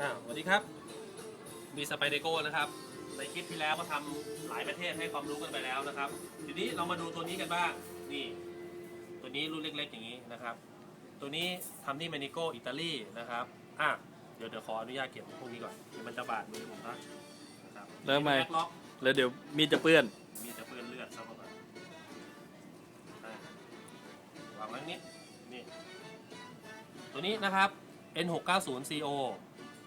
อ่าสวัสดีครับ มีสไปเดโก้นะครับ ในคลิปที่แล้วก็ทำหลายประเทศให้ความรู้กันไปแล้วนะครับ ทีนี้เรามาดูตัวนี้กันบ้าง นี่ ตัวนี้รุ่นเล็กๆอย่างนี้นะครับ ตัวนี้ทำที่เมนิโกอิตาลีนะครับ อะ เดี๋ยวเดี๋ยวขออนุญาตเก็บพวกนี้ก่อนเดี๋ยวมันจะบาดมือผมนะนะครับแล้วทำไม แบ็คล็อกแล้วเดี๋ยวมีดจะเปื้อน มีแต่เปื้อนเลือดซะก่อนอะวางไว้นิดนี่ ตัวนี้นะครับ N690CO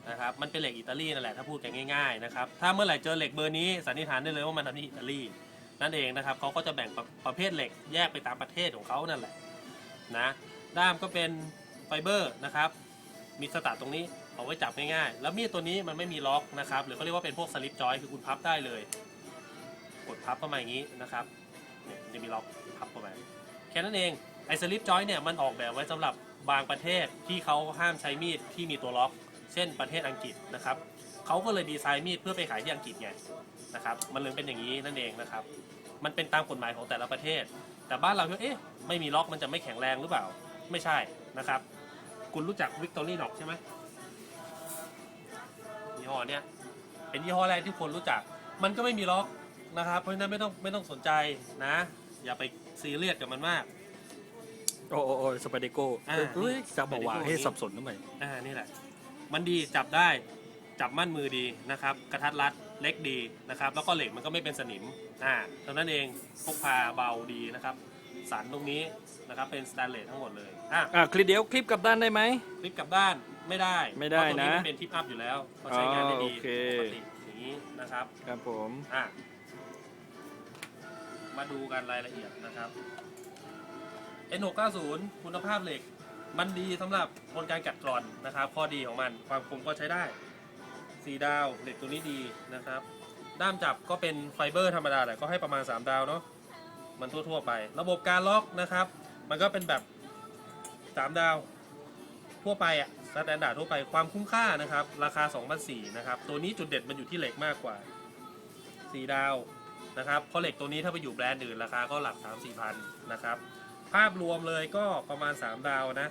นะครับมันเป็นเหล็กอิตาลีนั่นแหละถ้าพูดกันง่ายๆนะครับถ้าเมื่อไหร่เจอเหล็กเบอร์นี้สันนิษฐานได้เลยว่ามันทำที่อิตาลีนั่นเองนะครับเขาก็จะแบ่งประประเภทเหล็กแยกไปตามประเทศของเขานั่นแหละนะด้ามก็เป็นไฟเบอร์นะครับมีสตาร์ตรงนี้เอาไว้จับง่ายๆ แล้วมีดตัวนี้มันไม่มีล็อกนะครับหรือเขาเรียกว่าเป็นพวกสลิปจอยคือคุณพับได้เลย กดพับเข้ามาอย่างนี้นะครับเนี่ยจะมีล็อกพับเข้าไปแค่นั้นเองไอ้สลิปจอยเนี่ยมันออกแบบไว้สำหรับบางประเทศที่เขาห้ามใช้มีดที่มีตัวล็อก เช่นประเทศอังกฤษนะครับเขาก็เลยดีไซน์มีดเพื่อไปขายที่อังกฤษไงนะครับมันเลยเป็นอย่างนี้นั่นเองนะครับ มันเป็นตามกฎหมายของแต่ละประเทศ แต่บ้านเราเอ๊ะไม่มีล็อกมันจะไม่แข็งแรงหรือเปล่าไม่ใช่นะครับ คุณรู้จักวิกตอรี่น็อกใช่ไหมยี่ห้อเนี้ยเป็นยี่ห้อแรกที่คนรู้จัก มันก็ไม่มีล็อกนะครับ เพราะฉะนั้นไม่ต้องไม่ต้องสนใจนะ อย่าไปซีเรียสกับมันมากโอ้โอ้โอ้สไปเดโก้อ่าเอ้ยจะบอกว่า Spyderco ให้สับสนทำไมอ่านี่แหละ มันดีจับได้จับมั่นมือดีนะครับ กระทัดรัดเล็กดีนะครับ แล้วก็เหล็กมันก็ไม่เป็นสนิมอ่าเท่านั้นเองพกพาเบาดีนะครับ สันตรงนี้นะครับเป็นสแตนเลสทั้งหมดเลยอะอะคลิปเดียวคลิปกลับด้านได้ไหม คลิปกลับด้านไม่ได้ไม่ได้เพราตรงนี้นะมันเป็นทิปอัพอยู่แล้วก็ใช้งานได้ดีอ๋อโอเค ปกติอย่างนี้นะครับครับผม อะมาดูกันรายละเอียดนะครับ N690 คุณภาพเหล็ก มันดีสำหรับบนการกัดกร่อนนะครับ ข้อดีของมันความคมก็ใช้ได้สีดาวเหล็กตัวนี้ดีนะครับ ด้ามจับก็เป็นไฟเบอร์ธรรมดาแต่ก็ให้ประมาณ 3 ดาวเนาะมันทั่วๆไป ระบบการล็อกนะครับ มันก็เป็นแบบ 3 ดาว ทั่วไปอะสแตนดาร์ดทั่วไปความคุ้มค่านะครับ ราคา2,400นะครับ ตัวนี้จุดเด่นมันอยู่ที่เหล็กมากกว่า 4 ดาวนะครับเพราะเหล็กตัวนี้ถ้าไปอยู่แบรนด์อื่นราคาก็หลัก 3 4พันนะครับ ภาพรวมเลยก็ประมาณ 3 ดาวนะ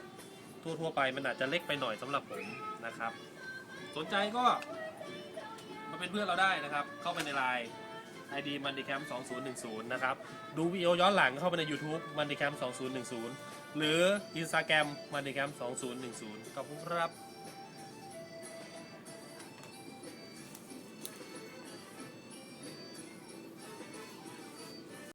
ทั่วๆไปมันอาจจะเล็กไปหน่อยสำหรับผมนะครับ สนใจก็มาเป็นเพื่อนเราได้นะครับ เข้าไปในไลน์ ID m a n d y c a m 2010 นะครับ ดูวิดีโอย้อนหลังเข้าไปใน YouTube m a n d y c a m 2010 หรือ Instagram m a n d y c a m 2010 ขอบคุณครับ